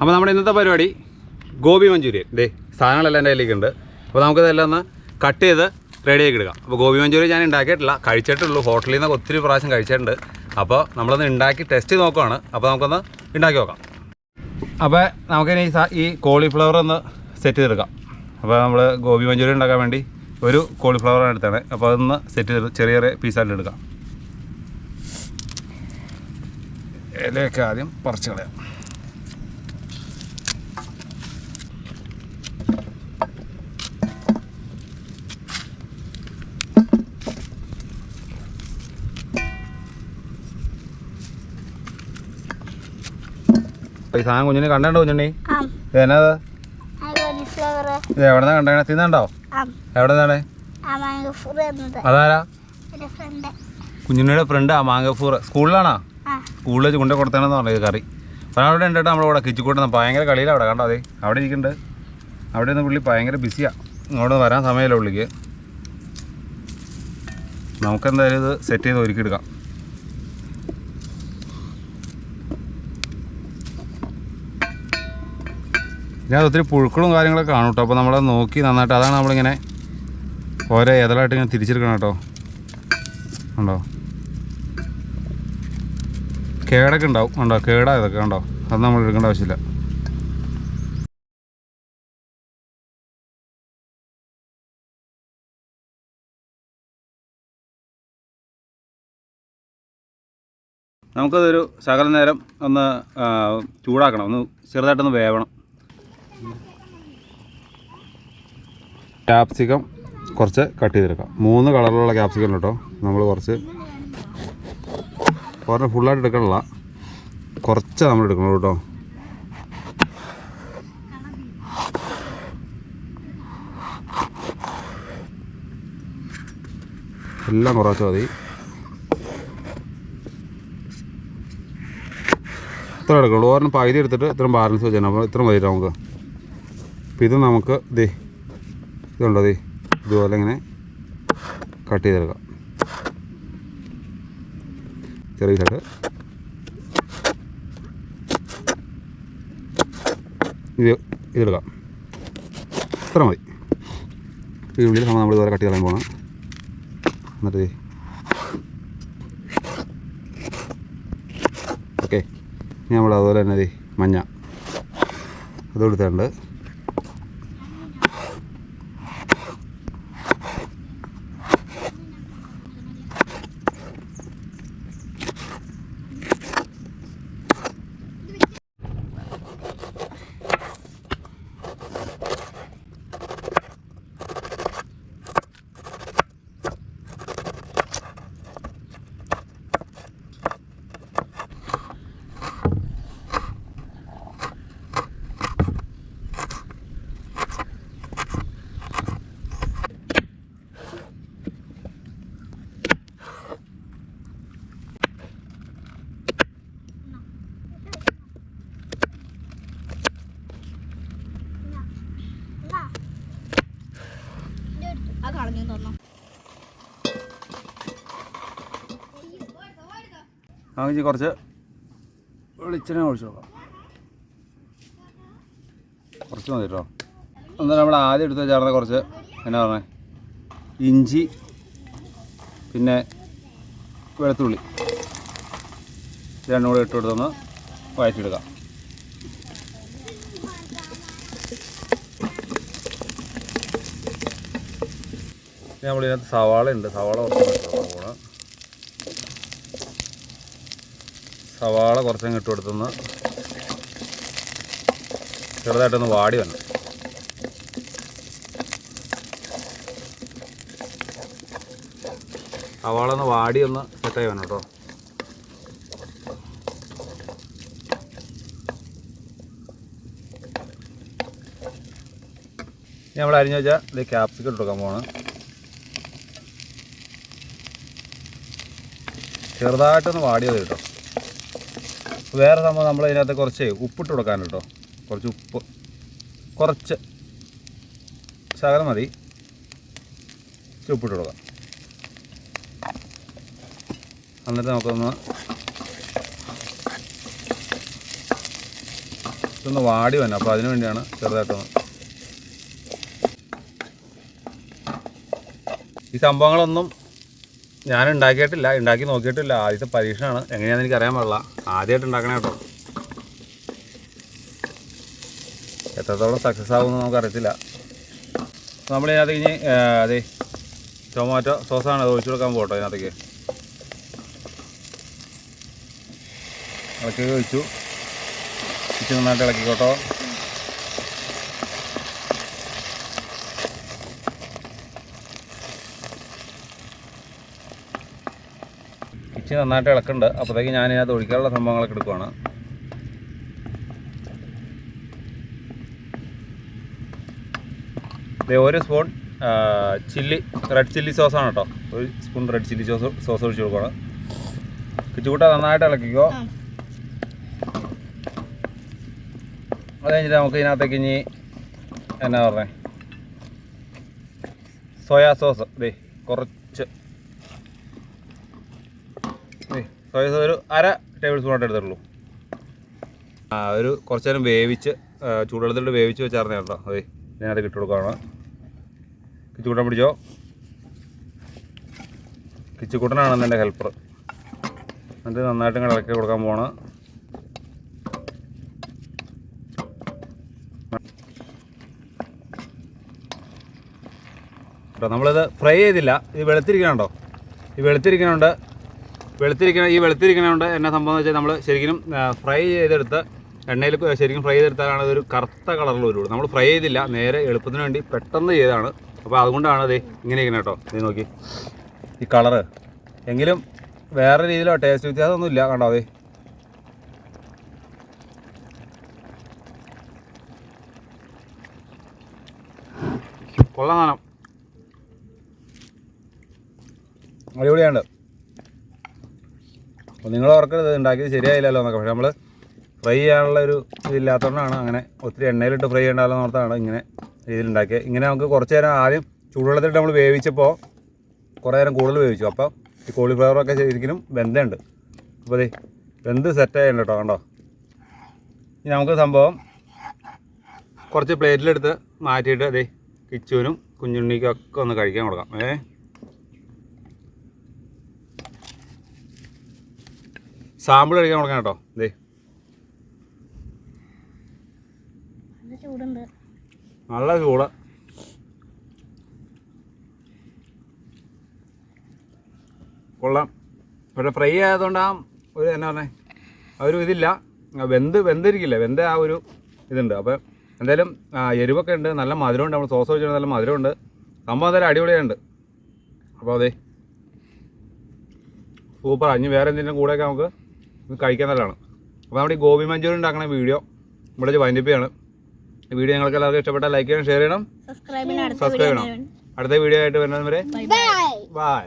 അപ്പോൾ നമ്മുടെ ഇന്നത്തെ പരിപാടി ഗോപി മഞ്ചൂരിയൻ. ദേ സാധനങ്ങളെല്ലാം എന്റെ കയ്യിലേക്കുണ്ട് അപ്പോൾ നമുക്കിതെല്ലാം ഒന്ന് കട്ട് ചെയ്ത് റെഡിയാക്കി എടുക്കാം. അപ്പോൾ ഗോപി മഞ്ചൂരി ഞാൻ ഉണ്ടാക്കിയിട്ടില്ല. കഴിച്ചിട്ടുള്ളൂ. ഹോട്ടലിൽ നിന്ന് ഒത്തിരി പ്രാവശ്യം കഴിച്ചിട്ടുണ്ട്. അപ്പോൾ നമ്മളൊന്ന് ഉണ്ടാക്കി ടെസ്റ്റ് നോക്കുവാണ്. അപ്പോൾ നമുക്കൊന്ന് ഉണ്ടാക്കി നോക്കാം. അപ്പോൾ നമുക്കിനി ഈ കോളിഫ്ലവർ ഒന്ന് സെറ്റ് ചെയ്തെടുക്കാം. അപ്പോൾ നമ്മൾ ഗോപി മഞ്ചൂരി ഉണ്ടാക്കാൻ വേണ്ടി ഒരു കോളിഫ്ലവറാണ് എടുത്താണ് അപ്പോൾ അതൊന്ന് സെറ്റ് ചെയ്ത് ചെറിയ ചെറിയ പീസായിട്ട് എടുക്കാം. ഇലയൊക്കെ ആദ്യം പറിച്ച് കളയാം. ഈ സാധനം കുഞ്ഞിനെ കണ്ടോ കുഞ്ഞുണ്ണി ആം. ഇതെന്നത് ആ കോളിഫ്ലവർ ഇത് എവിടെ കണ്ടേ? തിന്നണ്ടോ എവിടെ നിന്നാണ് അതാരാ? കുഞ്ഞുണ്ണിയുടെ ഫ്രണ്ട്. ആ മാങ്കഫൂർ. സ്കൂളിലാണോ? സ്കൂളിൽ വെച്ച് കൊണ്ടു കൊടുത്തതെന്ന് പറഞ്ഞത് കറി. ഒരാളുടെ ഉണ്ട് കേട്ടോ നമ്മളിവിടെ കിച്ചിക്കൂട്ടുന്ന ഭയങ്കര കളിയിലാണ് അവിടെ കണ്ടോ അതെ? അവിടെ ഇരിക്കുന്നുണ്ട്. അവിടെ നിന്ന് പുള്ളി ഭയങ്കര ബിസിയാണ് ഇങ്ങോട്ട് വരാൻ സമയമല്ല പുള്ളിക്ക്. നമുക്കെന്തായാലും ഇത് സെറ്റ് ചെയ്ത് ഒരുക്കിയെടുക്കാം. ഇതിനകത്ത് ഒത്തിരി പുഴുക്കളും കാര്യങ്ങളൊക്കെ കാണും കേട്ടോ. അപ്പോൾ നമ്മളത് നോക്കി നന്നായിട്ട് അതാണ് നമ്മളിങ്ങനെ ഓരോ ഏതലായിട്ട് ഇങ്ങനെ തിരിച്ചെടുക്കണം കേട്ടോ. ഉണ്ടോ കേടൊക്കെ ഉണ്ടാവും. ഉണ്ടോ കേടാ ഇതൊക്കെ ഉണ്ടോ അത് നമ്മൾ എടുക്കേണ്ട ആവശ്യമില്ല. നമുക്കതൊരു സകല നേരം ഒന്ന് ചൂടാക്കണം. ഒന്ന് ചെറുതായിട്ടൊന്ന് വേവണം. ക്യാപ്സിക്കം കുറച്ച് കട്ട് ചെയ്തെടുക്കാം. മൂന്ന് കളറിലുള്ള ക്യാപ്സിക്കം കേട്ടോ. നമ്മൾ കുറച്ച് ഒരെണ്ണം ഫുള്ളായിട്ട് എടുക്കണില്ല. കുറച്ച് നമ്മൾ എടുക്കണം കേട്ടോ. എല്ലാം കുറച്ച് മതി. ഇത്ര എടുക്കുള്ളൂ. ഒരെണ്ണം പകുതി എടുത്തിട്ട് ഇത്രയും ബാലൻസ് വെച്ചാൽ അപ്പോൾ ഇത്ര മതി നമുക്ക്? അപ്പോൾ ഇത് നമുക്ക് ദേ ഇതുണ്ടോ ദേ ഇതുപോലെ ഇങ്ങനെ കട്ട് ചെയ്തെടുക്കാം. ചെറിയ സൈഡ് ഇത് ഇതെടുക്കാം. ഇത്ര മതി. ഈ ഉള്ളിൽ നമ്മൾ ഇതുവരെ കട്ട് ചെയ്യാൻ പോകണം എന്നിട്ട് ഓക്കെ. ഇനി നമ്മൾ അതുപോലെ തന്നെ മഞ്ഞ. അത് നമുക്ക് കുറച്ച് വെളിച്ചെണ്ണ ഒഴിച്ചു നോക്കാം. കുറച്ച് മതി കേട്ടോ. എന്നാൽ നമ്മൾ ആദ്യം എടുത്ത് ചേർന്ന കുറച്ച് എന്നാ പറഞ്ഞേ? ഇഞ്ചി പിന്നെ വെളുത്തുള്ളി. രണ്ടും കൂടെ ഇട്ട് കൊടുത്തൊന്ന് വഴറ്റിയെടുക്കാം. നമ്മളിതിനകത്ത് സവാള ഉണ്ട്. സവാള കുറച്ച് പോകണം സവാള കുറച്ചങ്ങ് ഇട്ട് കൊടുത്തൊന്ന് ചെറുതായിട്ടൊന്ന് വാടി വന്നു സവാള ഒന്ന് വാടി ഒന്ന് സെറ്റായി വന്നു കേട്ടോ. ഇനി നമ്മൾ അരിഞ്ഞു വെച്ചാൽ ഇത് ക്യാപ്സിക്കം ഇട്ട് കൊടുക്കാൻ പോവാണ്. ചെറുതായിട്ടൊന്ന് വാടിയത് കേട്ടോ. വേറെ സംഭവം നമ്മൾ ഇതിനകത്ത് കുറച്ച് ഉപ്പിട്ട് കൊടുക്കാൻ കേട്ടോ. കുറച്ച് ഉപ്പ്. കുറച്ച് ശകലം മതി. ഉപ്പിട്ട് കൊടുക്കാം. എന്നിട്ട് നമുക്കൊന്ന് ഇതൊന്ന് വാടി വന്നു അപ്പോൾ അതിന് വേണ്ടിയാണ് ചെറുതായിട്ടൊന്ന്. ഈ സംഭവങ്ങളൊന്നും ഞാൻ ഉണ്ടാക്കിയിട്ടില്ല ഉണ്ടാക്കി നോക്കിയിട്ടില്ല. ആദ്യത്തെ പരീക്ഷണമാണ് എങ്ങനെയാണെന്ന് എനിക്ക് അറിയാൻ പാടില്ല. ആദ്യമായിട്ട് ഉണ്ടാക്കണേ കേട്ടോ. എത്രത്തോളം സക്സസ് ആകുമെന്ന് നമുക്കറിയത്തില്ല. നമ്മൾ ഇതിനകത്ത് ഇനി അതെ ടൊമാറ്റോ സോസാണ് അത് ഒഴിച്ചു കൊടുക്കാൻ പോട്ടോ ഇതിനകത്തേക്ക്. ഇളക്കി ഒഴിച്ചു. ഇച്ചിരി നന്നായിട്ട് ഇളക്കിക്കോട്ടോ. ഇച്ചിരി നന്നായിട്ട് ഇളക്കുന്നുണ്ട്. അപ്പോഴത്തേക്ക് ഞാൻ ഇതിനകത്ത് ഒഴിക്കാനുള്ള സംഭവങ്ങളൊക്കെ എടുക്കുവാണ്. ഒരു സ്പൂൺ ചില്ലി റെഡ് ചില്ലി സോസാണ് കേട്ടോ. ഒരു spoon red chilli sauce sauce ഒഴിച്ച് കൊടുക്കണം കിച്ചുകൂട്ട നന്നായിട്ട് ഇളക്കിക്കോ. അത് കഴിഞ്ഞിട്ട് നമുക്ക് ഇതിനകത്തേക്ക് ഇനി എന്നാ പറഞ്ഞേ? Soya sauce. ദേ കുറച്ച് സോയ ഒരു അര ടേബിൾ സ്പൂണായിട്ട് എടുത്തിട്ടുള്ളൂ. ആ ഒരു കുറച്ച് നേരം വേവിച്ച് ചൂടുവെള്ളത്തിൽ വേവിച്ച് വെച്ചാർന്നേ കേട്ടോ. അതെ ഇതിനകത്ത് ഇട്ട് കൊടുക്കുകയാണ് കിച്ചുകൂട്ടൻ പിടിച്ചോ? കിച്ചുകൂട്ടനാണ് എന്റെ ഹെൽപ്പർ എന്നിട്ട് നന്നായിട്ട് ഇങ്ങനെ ഇളക്കി കൊടുക്കാൻ പോവാണ്. കേട്ടോ നമ്മളിത് ഫ്രൈ ചെയ്തില്ല. ഇത് വെളുത്തിരിക്കണുണ്ടോ? ഇത് വെളുത്തിരിക്കണുണ്ട്. വെളുത്തിരിക്കണ ഈ വെളുത്തിരിക്കണുണ്ട് എന്നെ സംഭവം വെച്ചാൽ നമ്മൾ ശരിക്കും ഫ്രൈ ചെയ്തെടുത്ത് എണ്ണയിൽ ശരിക്കും ഫ്രൈ ചെയ്തെടുത്താലാണ് അതൊരു കറുത്ത കളറിൽ വരുള്ളൂ. നമ്മൾ ഫ്രൈ ചെയ്തില്ല നേരെ എളുപ്പത്തിന് വേണ്ടി പെട്ടെന്ന് ചെയ്തതാണ്. അപ്പോൾ അതുകൊണ്ടാണ് അത് ഇങ്ങനെ ഇരിക്കണം കേട്ടോ. നീ നോക്കി. ഈ കളറ്. എങ്കിലും വേറെ രീതിയിലോ ടേസ്റ്റ് വ്യത്യാസമൊന്നും ഇല്ല. കണ്ടോ അതെ കൊള്ളാം കാണാം അടിപൊളിയാണ് അപ്പോൾ നിങ്ങൾ ഓർക്കരുത് ഉണ്ടാക്കിയത് ശരിയായില്ലല്ലോ എന്നൊക്കെ. പക്ഷേ നമ്മൾ ഫ്രൈ ചെയ്യാനുള്ള ഒരു ഇതില്ലാത്തതുകൊണ്ടാണ് അങ്ങനെ ഒത്തിരി എണ്ണയിലിട്ട് ഫ്രൈ ചെയ്യണ്ടല്ലോ എന്നോർത്താണ് ഇങ്ങനെ രീതിയിൽ ഉണ്ടാക്കിയത് ഇങ്ങനെ നമുക്ക് കുറച്ച് നേരം ആദ്യം ചൂടുവെള്ളത്തിലിട്ട് നമ്മൾ വേവിച്ചപ്പോൾ കുറേ നേരം കൂടുതൽ വേവിച്ചു. അപ്പോൾ ഈ കോളിഫ്ലവറൊക്കെ ശരിക്കും വെന്തയുണ്ട് അപ്പോൾ അതെ വെന്ത് സെറ്റ് ആയിട്ടുണ്ട് കേട്ടോ കണ്ടോ? ഇനി നമുക്ക് സംഭവം കുറച്ച് പ്ലേറ്റിലെടുത്ത് മാറ്റിയിട്ട് അതെ കിച്ചുവിനും കുഞ്ഞുണ്ണിക്കും ഒക്കെ ഒന്ന് കഴിക്കാൻ കൊടുക്കാം. ഏ? സാമ്പിൾ കഴിക്കാൻ തുടങ്ങാം കേട്ടോ. ദേ. നല്ല ചൂട്. കൊള്ളാം. പക്ഷെ ഫ്രൈ ആയതുകൊണ്ട് ആ ഒരു എന്നാ പറഞ്ഞേ? ആ ഒരു ഇതില്ല. വെന്ത് വെന്തിരിക്കില്ല? വെന്ത ആ ഒരു ഇതുണ്ട്. അപ്പം എന്തായാലും എരിവൊക്കെ ഉണ്ട്. നല്ല മധുരമുണ്ട് നമ്മൾ സോസ് വെച്ചിട്ട് നല്ല മധുരമുണ്ട് സംഭവം എന്തായാലും അടിപൊളിയുണ്ട് അപ്പോൾ അതെ സൂപ്പർ അഞ്ഞ് വേറെ എന്തെങ്കിലും കൂടെയൊക്കെ നമുക്ക് ഇത് കഴിക്കാൻ നല്ലതാണ്. അപ്പോൾ നമ്മുടെ ഈ ഗോപി മഞ്ചൂരി ഉണ്ടാക്കുന്ന വീഡിയോ ഇവിടെ വൈൻഡപ്പ് ചെയ്യാണ്. ഈ വീഡിയോ നിങ്ങൾക്ക് എല്ലാവർക്കും ഇഷ്ടപ്പെട്ടാൽ ലൈക്ക് ചെയ്യണം ഷെയർ ചെയ്യണം. സബ്സ്ക്രൈബ് ചെയ്യണം. അടുത്ത വീഡിയോ ആയിട്ട് വരുന്നത് വരെ ബൈ